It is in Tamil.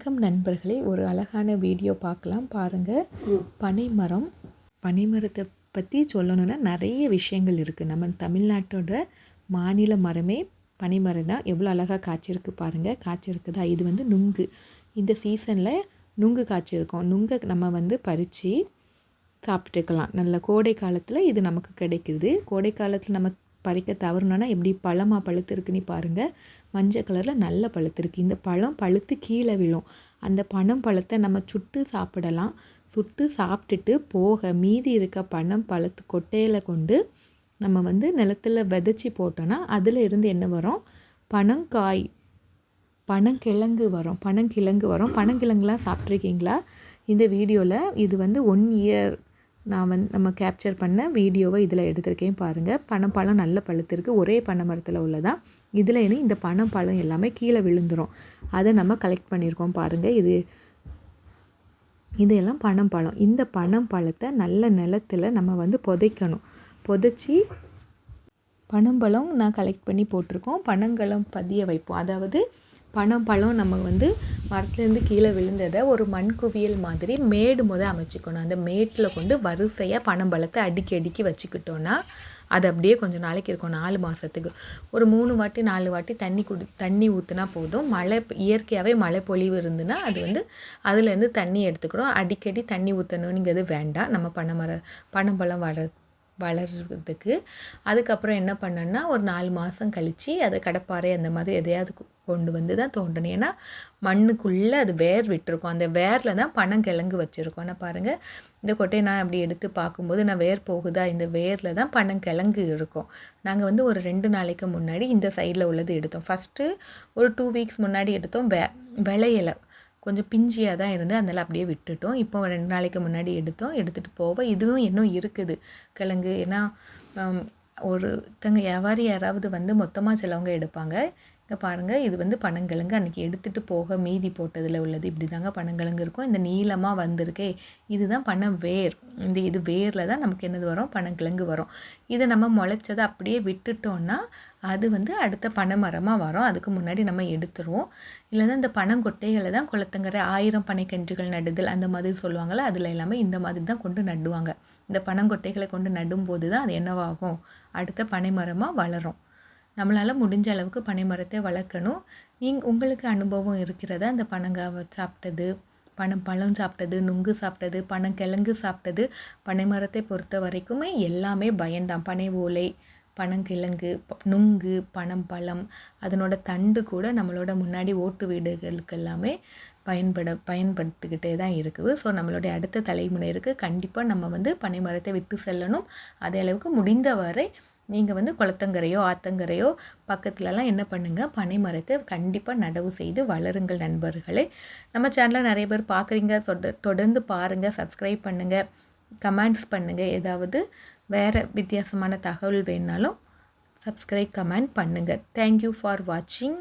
வணக்கம் நண்பர்களே. ஒரு அழகான வீடியோ பார்க்கலாம். பாருங்கள் பனைமரம். பனைமரத்தை பற்றி சொல்லணும்னா நிறைய விஷயங்கள் இருக்குது நம்ம தமிழ்நாட்டோட மாநில மரமே பனைமரம் தான். எவ்வளோ அழகாக காய்ச்சிருக்கு பாருங்கள் காய்ச்சிருக்குதா? இது வந்து நுங்கு. இந்த சீசனில் நுங்கு காய்ச்சிருக்கோம். நுங்கை நம்ம வந்து பறித்து சாப்பிட்டுக்கலாம். நல்ல கோடை காலத்தில் இது நமக்கு கிடைக்குது. கோடை காலத்தில் நம்ம பறிக்க தவறுனோன்னா எப்படி பழமாக பழுத்திருக்குன்னு பாருங்கள் மஞ்சள் கலரில் நல்ல பழுத்திருக்கு. இந்த பழம் பழுத்து கீழே விழும். அந்த பனம் பழத்தை நம்ம சுட்டு சாப்பிடலாம். சுட்டு சாப்பிட்டுட்டு போக மீதி இருக்க பனம் பழத்து கொட்டையில் கொண்டு நம்ம வந்து நிலத்தில் விதைச்சி போட்டோன்னா அதில் இருந்து என்ன வரும்? பனங்காய் பனங்கிழங்கு வரும். பனங்கிழங்கு வரும். பனங்கிழங்குலாம் சாப்பிட்ருக்கீங்களா இந்த வீடியோவில் இது வந்து ஒன் இயர் நான் வந்து நம்ம கேப்சர் பண்ண வீடியோவை இதில் எடுத்திருக்கேன் பாருங்கள் பனம்பழம் நல்ல பழுத்திருக்கு. ஒரே பனை மரத்தில் உள்ளதான் இதில் இனி இந்த பனம்பழம் எல்லாமே கீழே விழுந்துடும் அதை நம்ம கலெக்ட் பண்ணியிருக்கோம் பாருங்கள் இது இதெல்லாம் பனம்பழம் இந்த பனம்பழத்தை நல்ல நிலத்தில் நம்ம வந்து புதைக்கணும். புதைச்சி பனம்பழம் நான் கலெக்ட் பண்ணி போட்டிருக்கோம். பனங்களும் பதிய வைப்போம். அதாவது பணம் பழம் நம்ம வந்து மரத்துலேருந்து கீழே விழுந்ததை ஒரு மண் குவியல் மாதிரி மேடு முத அமைச்சிக்கணும். அந்த மேட்டில் கொண்டு வரிசையாக பணம் பழத்தை அடுக்கி அடுக்கி வச்சுக்கிட்டோன்னா அது அப்படியே கொஞ்சம் நாளைக்கு இருக்கும். நாலு மாதத்துக்கு ஒரு மூணு வாட்டி நாலு வாட்டி தண்ணி குடி தண்ணி ஊற்றுனா போதும். மழை இயற்கையாகவே மழை பொழிவு இருந்துன்னா அது வந்து அதுலேருந்து தண்ணி எடுத்துக்கிறோம் அடிக்கடி தண்ணி ஊற்றணுங்கிறது வேண்டாம். நம்ம பனை மர பனம்பழம் வள வளர்கிறதுக்கு அதுக்கப்புறம் என்ன பண்ணோன்னா ஒரு நாலு மாதம் கழித்து அதை கடப்பாறை அந்த மாதிரி எதையாவது கொண்டு வந்து தான் தோண்டணும். ஏன்னா மண்ணுக்குள்ளே அது வேர் விட்டுருக்கும். அந்த வேரில் தான் பனங்கிழங்கு வச்சுருக்கோம். நான் பாருங்கள் இந்த கொட்டையை நான் அப்படி எடுத்து பார்க்கும்போது நான் வேர் போகுதா? இந்த வேரில் தான் பனங்கிழங்கு இருக்கும். நாங்கள் வந்து ஒரு ரெண்டு நாளைக்கு முன்னாடி இந்த சைடில் உள்ளது எடுத்தோம். ஃபஸ்ட்டு ஒரு டூ வீக்ஸ் முன்னாடி எடுத்தோம். வெ விளையலை. கொஞ்சம் பிஞ்சியாக தான் இருந்து அதனால் அப்படியே விட்டுட்டோம். இப்போ ரெண்டு நாளைக்கு முன்னாடி எடுத்தோம். எடுத்துகிட்டு போவோம். இதுவும் இன்னும் இருக்குது. கிழங்கு. ஏன்னா ஒருத்தங்க வியாபாரி யாராவது வந்து மொத்தமாக சிலவங்க எடுப்பாங்க. இங்கே பாருங்கள் இது வந்து பனங்கிழங்கு. அன்றைக்கி எடுத்துகிட்டு போக மீதி போட்டதில் உள்ளது இப்படி தாங்க பனங்கிழங்கு இருக்கும். இந்த நீளமாக வந்திருக்கே இதுதான் பனை வேர். இந்த இது வேரில் தான் நமக்கு என்னது வரும்? பனங்கிழங்கு வரும். இதை நம்ம முளைச்சதை அப்படியே விட்டுட்டோன்னா அது வந்து அடுத்த பனை மரமாக வரும். அதுக்கு முன்னாடி நம்ம எடுத்துருவோம். இல்லைன்னா இந்த பனங்கொட்டைகளை தான் குளத்தங்கரை ஆயிரம் பனைக்கன்றுகள் நடுதல் அந்த மாதிரி சொல்லுவாங்கள்ல அதில் எல்லாமே இந்த மாதிரி தான் கொண்டு நடுவாங்க. இந்த பனங்கொட்டைகளை கொண்டு நடும்போது தான் அது என்னவாகும்? அடுத்த பனை மரமாக வளரும். நம்மளால் முடிஞ்ச அளவுக்கு பனை மரத்தை வளர்க்கணும். நீங் உங்களுக்கு அனுபவம் இருக்கிறத? அந்த பனங்காவை சாப்பிட்டது பனம் பழம் சாப்பிட்டது நுங்கு சாப்பிட்டது பனங்கிழங்கு சாப்பிட்டது பனை மரத்தை பொறுத்த வரைக்குமே எல்லாமே பயன்தான். பனை ஓலை பனங்கிழங்கு நுங்கு பனம் பழம் அதனோட தண்டு கூட நம்மளோட முன்னாடி ஓட்டு வீடுகளுக்கு எல்லாமே பயன்பட பயன்படுத்திக்கிட்டே தான் இருக்குது. ஸோ நம்மளுடைய அடுத்த தலைமுறைக்கு கண்டிப்பாக நம்ம வந்து பனை மரத்தை விட்டு செல்லணும். அதே அளவுக்கு முடிந்த வரை நீங்கள் வந்து குளத்தங்கரையோ ஆத்தங்கரையோ பக்கத்துலலாம் என்ன பண்ணுங்கள் பனை மரத்தை கண்டிப்பாக நடவு செய்து வளருங்கள் நண்பர்களே. நம்ம சேனலில் நிறைய பேர் பார்க்குறீங்க. தொடர்ந்து பாருங்கள் சப்ஸ்கிரைப் பண்ணுங்கள் கமெண்ட்ஸ் பண்ணுங்கள் ஏதாவது வேறு வித்தியாசமான தகவல் வேணுனாலும் சப்ஸ்கிரைப் கமெண்ட் பண்ணுங்கள் தேங்க்யூ ஃபார் வாட்சிங்